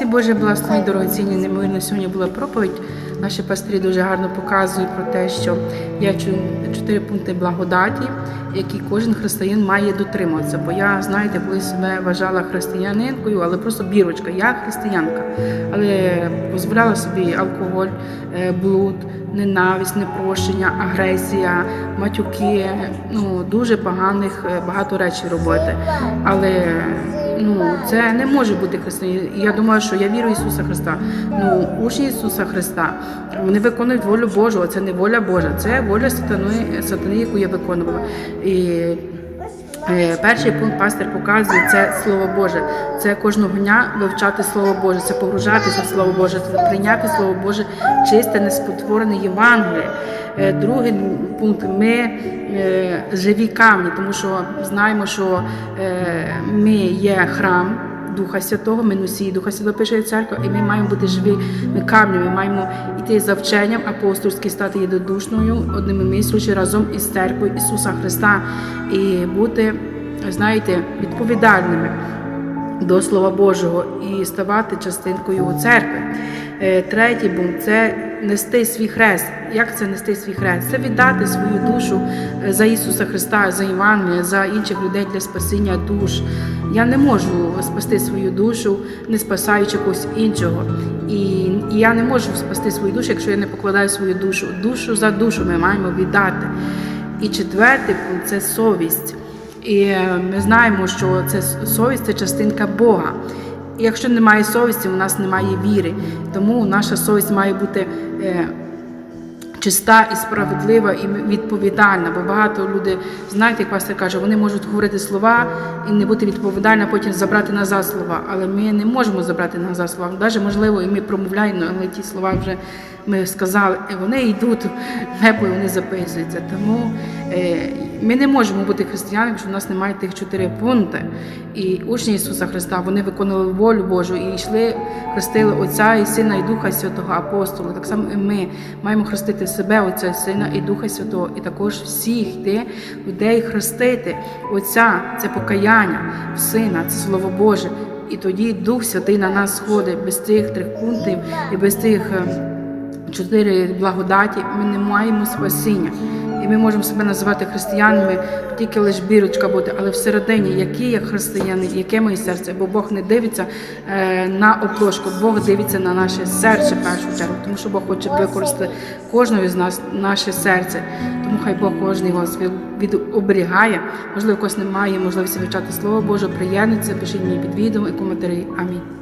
Всі Божі благословені, дорогоцінні, неймовірно, сьогодні була проповідь. Наші пастирі дуже гарно показують про те, що є чотири пункти благодаті, які кожен християнин має дотримуватися. Бо я, знаєте, коли себе вважала християнинкою, але просто бірочка, я християнка, але дозволяла собі алкоголь, е, блуд, ненависть, непрощення, агресія, матюки, ну дуже поганих е, багато речей робити. Але це не може бути християнин. Я думаю, що я вірю в Ісуса Христа. Ну, учні Ісуса Христа вони виконують волю Божу, а це не воля Божа, це воля сатани, сатани, яку я виконувала. І перший пункт пастор показує це Слово Боже. Це кожного дня вивчати Слово Боже, це погружатися в Слово Боже, це прийняти Слово Боже чисте, неспотворене Євангеліє. Е, Другий пункт ми е, живі камні, тому що знаємо, що е, ми є храм. Духа Святого, ми носії Духа Святого пише церква, і ми маємо бути живі. Ми камнями, ми маємо йти за вченням апостольським, стати єдодушною, одними мислячи разом із церквою Ісуса Христа. І бути, знаєте, відповідальними до Слова Божого і ставати частинкою церкви. Е, Третій пункт це нести свій хрест. Як це нести свій хрест? Це віддати свою душу е, за Ісуса Христа, за Євангелія, за інших людей для спасіння душ. Я не можу спасти свою душу, не спасаючи когось іншого. І я не можу спасти свою душу, якщо я не покладаю свою душу. Душу за душу ми маємо віддати. І четвертий пункт це совість. І ми знаємо, що це совість це частинка Бога. І якщо немає совісті, у нас немає віри. Тому наша совість має бути е, чиста і справедлива і відповідальна. Бо багато людей, знаєте, як пастор каже, вони можуть говорити слова і не бути відповідальні, а потім забрати назад слова. Але ми не можемо забрати назад слова. Навіть можливо, і ми промовляємо, але ті слова вже ми сказали, і вони йдуть в небо, і вони записуються. Тому е, ми не можемо бути християнами, якщо в нас немає тих чотири пункти. І учні Ісуса Христа вони виконували волю Божу і йшли, хрестили Отця і Сина і Духа Святого Апостола. Так само і ми маємо хрестити себе, Отця Сина і Духа Святого, і також всіх йти людей хрестити. Отця це покаяння, Сина, це Слово Боже. І тоді Дух Святий на нас сходить без цих трьох пунктів і без тих. е, чотири благодаті, ми не маємо спасіння. Ми можемо себе називати християнами, тільки лише бірочка бути, але всередині, які є християни, яке моє серце, бо Бог не дивиться е, на обложку, Бог дивиться на наше серце першу чергу, тому що Бог хоче використати кожного з нас наше серце. Тому хай Бог кожен вас оберігає. Можливо, когось немає можливості вивчати Слово Боже, приєднуйтеся, пишіть мені під відео і коментарі. Амінь.